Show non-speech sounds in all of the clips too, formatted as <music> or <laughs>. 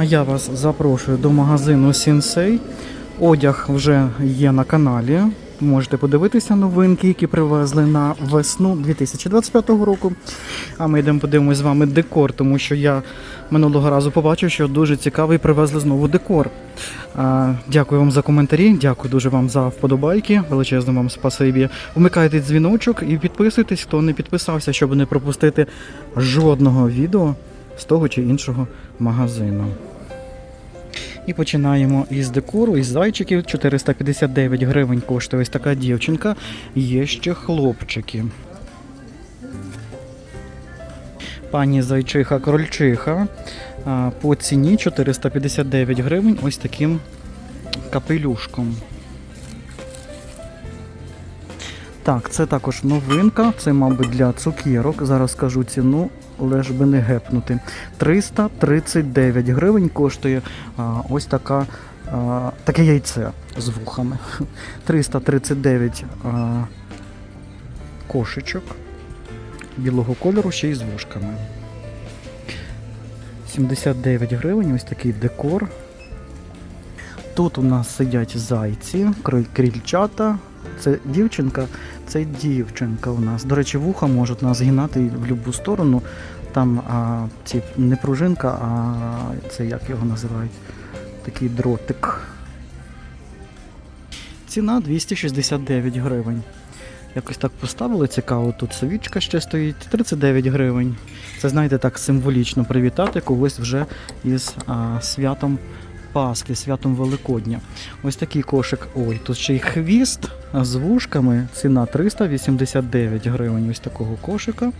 А я вас запрошую до магазину Сінсей. Одяг вже є на каналі. Можете подивитися новинки, які привезли на весну 2025 року. А ми йдемо подивимось з вами декор, тому що я минулого разу побачив, що дуже цікавий привезли знову декор. А, Дякую вам за коментарі, дякую дуже вам за вподобайки. Величезне вам спасибі. Вмикайте дзвіночок і підписуйтесь, хто не підписався, щоб не пропустити жодного відео з того чи іншого магазину. І починаємо із декору, із зайчиків. 459 гривень коштує ось така дівчинка. Є ще хлопчики. Пані зайчиха крольчиха по ціні 459 гривень ось таким капелюшком. Так, це також новинка, це, мабуть, для цукерок. Зараз скажу ціну, лиш би не гепнути. 339 гривень коштує а, ось така, а, таке яйце з вухами. 339 а, кошечок білого кольору ще й з вушками. 79 гривень, ось такий декор. Тут у нас сидять зайці, криль- крильчата. Це дівчинка, це дівчинка у нас. До речі, вуха можуть нас гинати в будь-яку сторону. Там а, ці, не пружинка, а це як його називають? Такий дротик. Ціна 269 гривень. Якось так поставили цікаво. Тут свічка ще стоїть 39 гривень. Це знаєте так символічно привітати когось вже із а, святом Пасхи, святом Великодня. Ось такий кошик. Ой, тут ще й хвіст з вушками. Ціна 389 гривень. Ось такого кошика.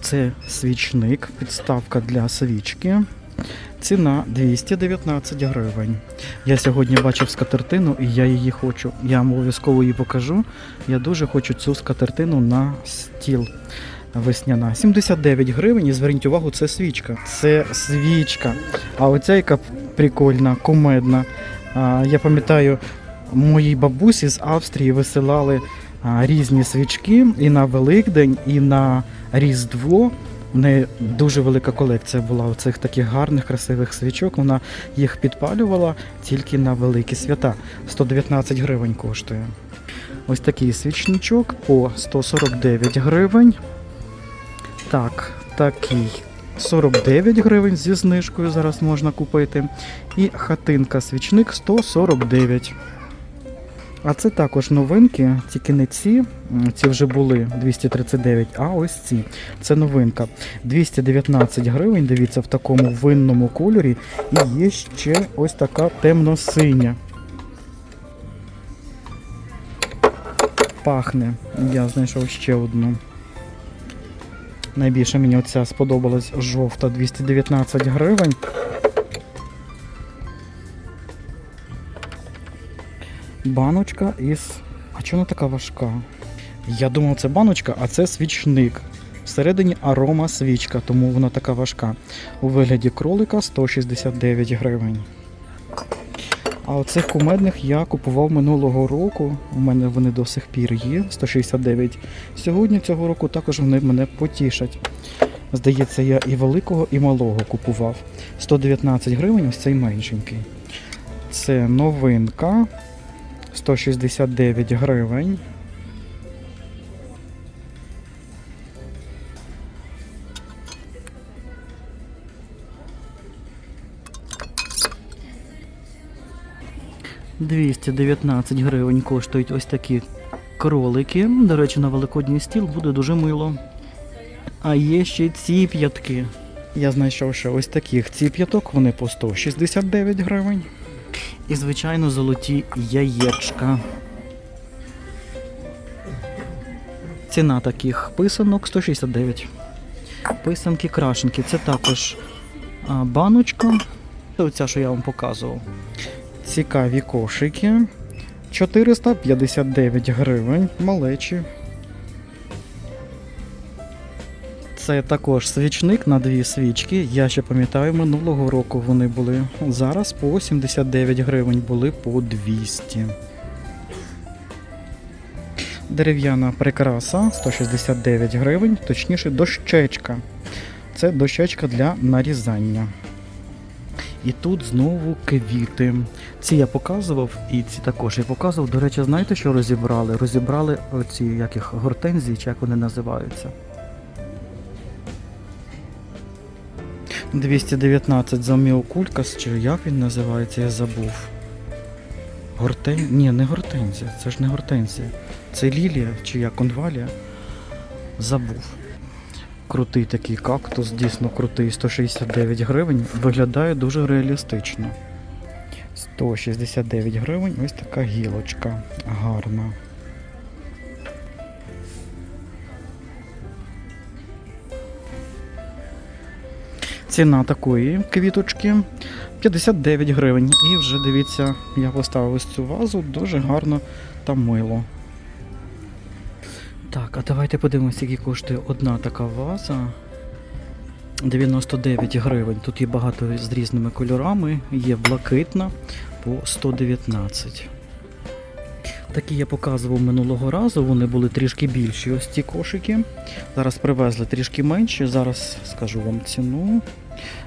Це свічник, підставка для свічки. Ціна 219 гривень. Я сьогодні бачив скатертину і я її хочу. Я вам обов'язково її покажу. Я дуже хочу цю скатертину на стіл весняна. 79 гривень. І зверніть увагу, це свічка. Це свічка. А оця яка прикольна, кумедна. Я пам'ятаю, моїй бабусі з Австрії висилали різні свічки і на Великдень, і на Різдво. В неї дуже велика колекція була оцих таких гарних, красивих свічок. Вона їх підпалювала тільки на великі свята. 119 гривень коштує. Ось такий свічничок по 149 гривень. Так, такий 49 гривень зі знижкою зараз можна купити. І хатинка свічник 149. А це також новинки, тільки не ці. Ці вже були 239, а ось ці. Це новинка. 219 гривень, дивіться, в такому винному кольорі. І є ще ось така темно-синя. Пахне. Я знайшов ще одну. Найбільше мені оця сподобалась жовта 219 гривень. Баночка із. А чому така важка? Я думав, це баночка, а це свічник. Всередині арома свічка, тому вона така важка. У вигляді кролика 169 гривень. А оцих кумедних я купував минулого року. У мене вони до сих пір є 169. Сьогодні цього року також вони мене потішать. Здається, я і великого, і малого купував. 119 гривень, ось цей меншенький. Це новинка. 169 гривень. Двісті дев'ятнадцять гривень коштують ось такі кролики. До речі, на великодній стіл буде дуже мило. А є ще ці п'ятки. Я знайшов ще ось таких ці п'яток, вони по 169 гривень. І, звичайно, золоті яєчка. Ціна таких писанок 169. Писанки крашенки. Це також баночка. Це оця, що я вам показував. Цікаві кошики. 459 гривень. Малечі. Це також свічник на дві свічки. Я ще пам'ятаю, минулого року вони були. Зараз по 79 гривень були по 200. Дерев'яна прикраса 169 гривень, точніше дощечка. це дощечка для нарізання. І тут знову квіти. Ці я показував, і ці також я показував. До речі, знаєте, що розібрали? Розібрали оці яких гортензії, чи як вони називаються. 219 за міокулькас, чи як він називається, я забув. Гортен... Ні, не гортензія, це ж не гортензія. Це лілія чи як конвалія. Забув. Крутий такий кактус, дійсно крутий, 169 гривень. Виглядає дуже реалістично. 169 гривень, ось така гілочка. Гарна. Ціна такої квіточки 59 гривень. І вже дивіться, я поставив ось цю вазу, дуже гарно та мило. Так, а давайте подивимося, скільки коштує одна така ваза. 99 гривень. Тут є багато з різними кольорами, є блакитна по 119. Такі я показував минулого разу, вони були трішки більші, ось ці кошики. Зараз привезли трішки менші, зараз скажу вам ціну.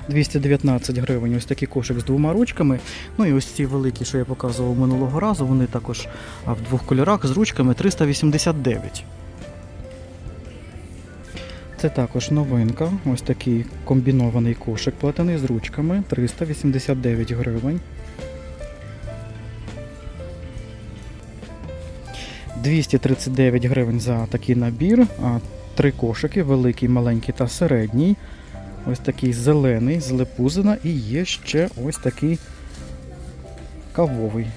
219 гривень, ось такий кошик з двома ручками. Ну і ось ці великі, що я показував минулого разу, вони також в двох кольорах з ручками 389. Це також новинка. Ось такий комбінований кошик платений з ручками 389 гривень. 239 гривень за такий набір. Три кошики, великий, маленький та середній. Ось такий зелений з лепузина і є ще ось такий кавовий.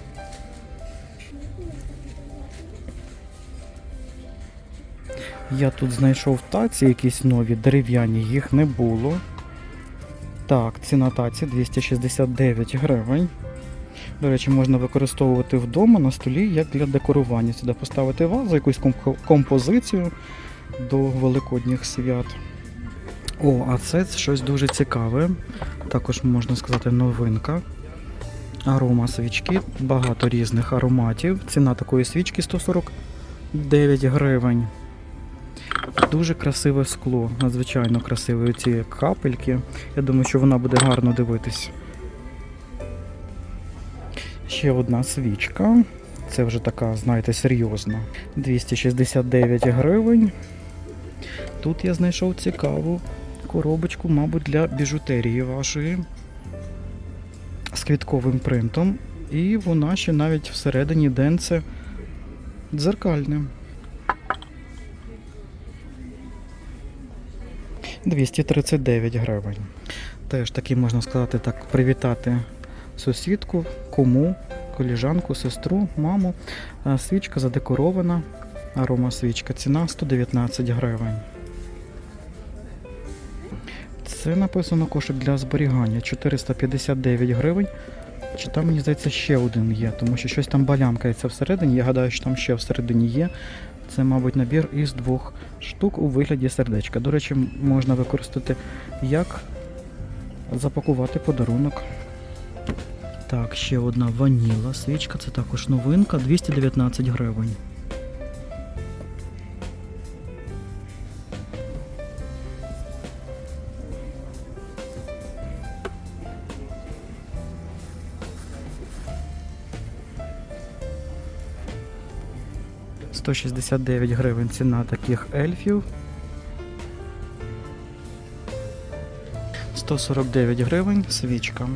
Я тут знайшов таці якісь нові, дерев'яні, їх не було. Так, ціна таці 269 гривень. До речі, можна використовувати вдома на столі як для декорування. Сюди поставити вазу, якусь комп- композицію до великодніх свят. О, а це щось дуже цікаве. Також можна сказати новинка. Арома свічки, багато різних ароматів. Ціна такої свічки 149 гривень. Дуже красиве скло, надзвичайно красиві ці капельки. Я думаю, що вона буде гарно дивитись. Ще одна свічка. Це вже така, знаєте, серйозна. 269 гривень. Тут я знайшов цікаву коробочку, мабуть, для біжутерії вашої з квітковим принтом. І вона ще навіть всередині денце дзеркальне. 239 гривень. Теж таки можна сказати так, привітати сусідку, кому, коліжанку, сестру, маму. Свічка задекорована, арома свічка. Ціна 119 гривень. Це написано кошик для зберігання 459 гривень. Чи там, мені здається, ще один є, тому що щось там балямкається всередині. Я гадаю, що там ще всередині є. Це, мабуть, набір із двох штук у вигляді сердечка. До речі, можна використати як запакувати подарунок. Так, ще одна ваніла свічка, це також новинка, 219 гривень. Сто шістдесят дев'ять гривень ціна таких ельфів. 149 гривень свічка,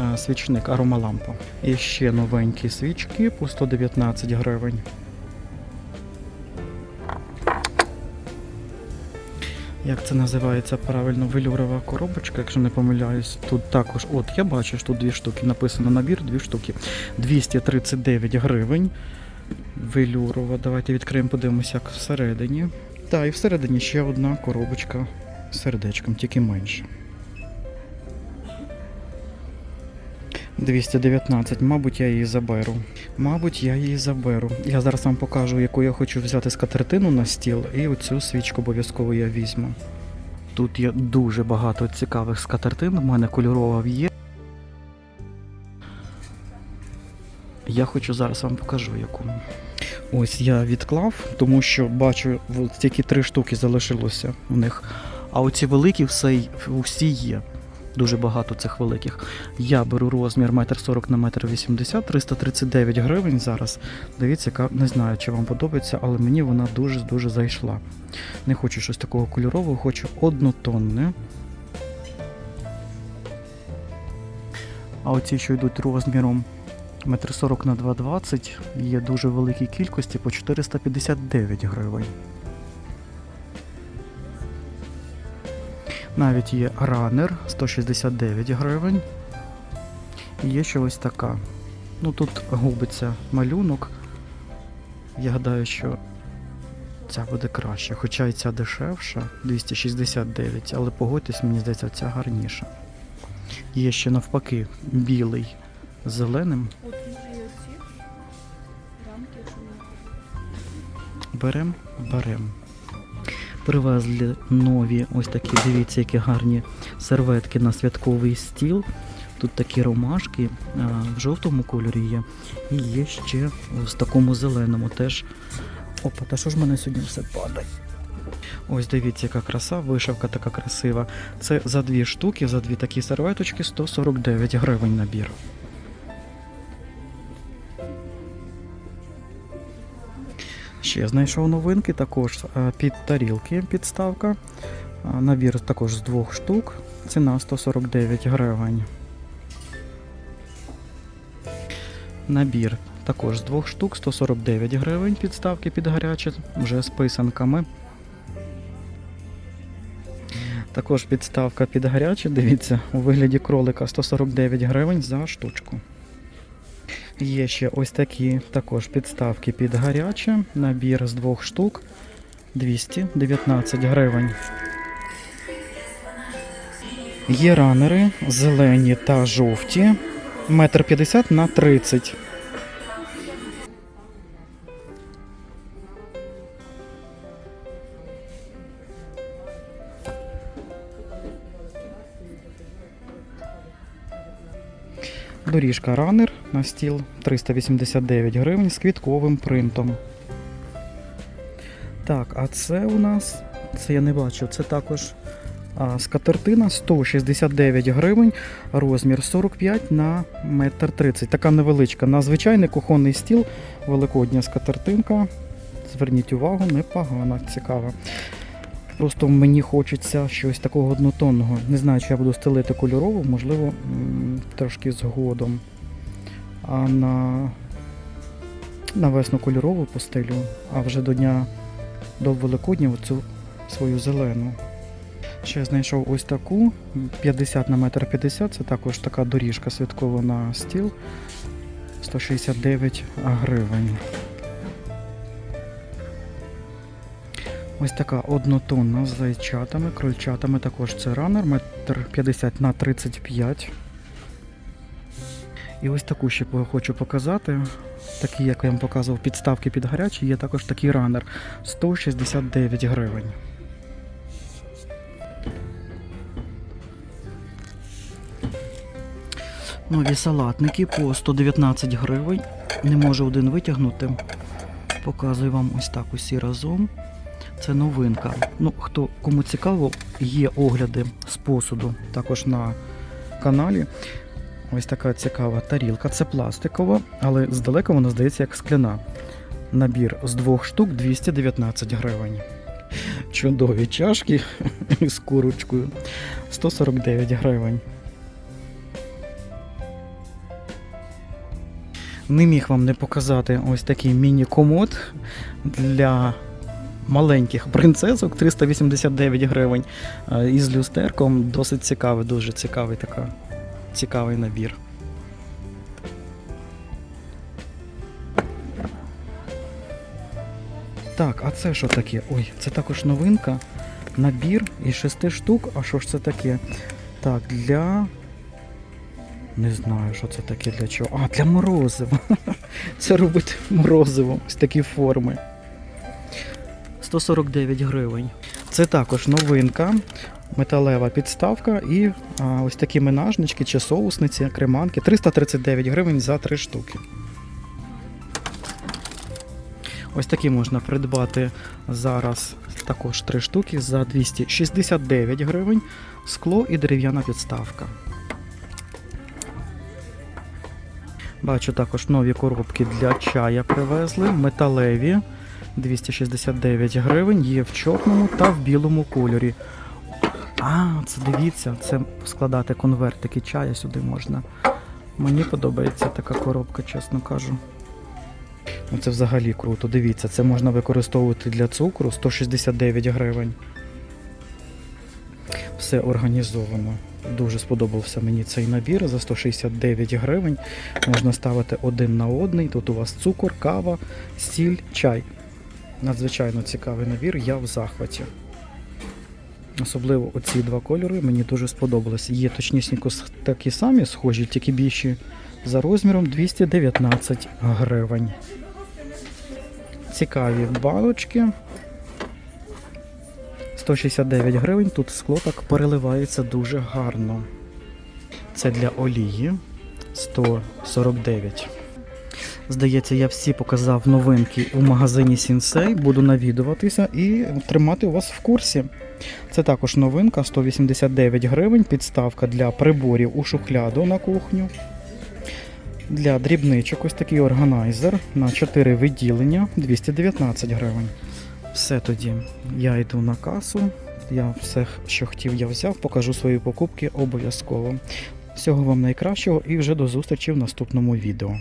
е, свічник аромалампа. І ще новенькі свічки по 119 гривень. Як це називається правильно? Велюрова коробочка, якщо не помиляюсь. Тут також, от я бачу, що тут дві штуки. Написано набір, дві штуки. 239 гривень. Велюрова. Давайте відкриємо, подивимося, як всередині. Так, і всередині ще одна коробочка з сердечком, тільки менше. 219, мабуть, я її заберу. Мабуть, я її заберу. Я зараз вам покажу, яку я хочу взяти скатертину на стіл, і оцю свічку обов'язково я візьму. Тут є дуже багато цікавих скатертин, в мене кольорова є. Я хочу зараз вам покажу яку. Ось я відклав, тому що бачу, тільки три штуки залишилося у них А оці великі все, усі є. Дуже багато цих великих. Я беру розмір 1,40 на 1,80 м, 339 гривень зараз. Дивіться, яка не знаю, чи вам подобається, але мені вона дуже-дуже зайшла. Не хочу щось такого кольорового, хочу однотонне. А оці, що йдуть розміром 1,40 на 2,20 є дуже великій кількості по 459 гривень. Навіть є ранер 169 гривень. І є ще ось така. Ну тут губиться малюнок. Я гадаю, що ця буде краще. Хоча і ця дешевша 269, але погодьтесь, мені здається, ця гарніша. Є ще навпаки білий зеленим. Берем, берем. Привезли нові ось такі, дивіться, які гарні серветки на святковий стіл. Тут такі ромашки в жовтому кольорі є. І є ще в такому зеленому теж. Опа, та що ж в мене сьогодні все падає? Ось дивіться, яка краса, вишивка така красива. Це за дві штуки, за дві такі серветочки 149 гривень набір. Ще знайшов новинки, також е, під тарілки підставка. Е, Набір також з двох штук. Ціна 149 гривень. Набір також з двох штук, 149 гривень підставки під гаряче, вже з писанками. Також підставка під гаряче, дивіться, у вигляді кролика 149 гривень за штучку. Є ще ось такі також підставки під гаряче. Набір з двох штук 219 гривень. Є ранери зелені та жовті. Метр 50 на 30. Доріжка ранер на стіл 389 гривень з квітковим принтом. Так, а це у нас, це я не бачу, це також а, скатертина 169 гривень, розмір 45 на метр 30. Така невеличка. На звичайний кухонний стіл, великодня скатертинка. Зверніть увагу, непогана, цікава. Просто мені хочеться щось такого однотонного. Не знаю, чи я буду стелити кольорову, можливо, трошки згодом. А на, на весну кольорову постелю, а вже до дня до Великодня оцю свою зелену. Ще знайшов ось таку 50 на метр 50, це також така доріжка святкова на стіл. 169 гривень. Ось така однотонна з зайчатами, крольчатами також це ранер, метр 50 на 35. І ось таку ще хочу показати. Такі, як я вам показував, підставки під гарячі, є також такий ранер 169 гривень. Нові салатники по 119 гривень. Не можу один витягнути. Показую вам ось так усі разом. Це новинка. Ну, хто кому цікаво, є огляди з посуду також на каналі. Ось така цікава тарілка. Це пластикова, але здалека вона здається як скляна. Набір з двох штук 219 гривень. Чудові чашки <laughs> з курочкою 149 гривень. Не міг вам не показати ось такий міні-комод для маленьких принцесок 389 гривень е, із люстерком. Досить цікавий, дуже цікавий така, цікавий набір. Так, а це що таке? Ой, це також новинка. Набір із шести штук. А що ж це таке? Так, для. Не знаю, що це таке для чого. А, для морозива. <laughs> Це робить морозиво. Ось такі форми. 149 гривень. Це також новинка, металева підставка і а, ось такі менажнички чи соусниці, креманки. 339 гривень за 3 штуки. Ось такі можна придбати зараз також три штуки за 269 гривень, скло і дерев'яна підставка. Бачу також нові коробки для чая привезли, металеві 269 гривень, є в чорному та в білому кольорі. А, це дивіться, це складати конвертики чая сюди можна. Мені подобається така коробка, чесно кажу. Ну, Це взагалі круто. Дивіться, це можна використовувати для цукру 169 гривень. Все організовано. Дуже сподобався мені цей набір за 169 гривень. Можна ставити один на одний. Тут у вас цукор, кава, сіль, чай. Надзвичайно цікавий набір, я в захваті. Особливо оці два кольори мені дуже сподобалися. Є точнісінько такі самі схожі, тільки більші за розміром 219 гривень. Цікаві баночки. 169 гривень. Тут скло так переливається дуже гарно. Це для олії 149. Здається, я всі показав новинки у магазині Сінсей. Буду навідуватися і тримати вас в курсі. Це також новинка 189 гривень, підставка для приборів у шухляду на кухню. Для дрібничок ось такий органайзер на 4 відділення 219 гривень. Все тоді. Я йду на касу. Я все, що хотів, я взяв, покажу свої покупки обов'язково. Всього вам найкращого і вже до зустрічі в наступному відео.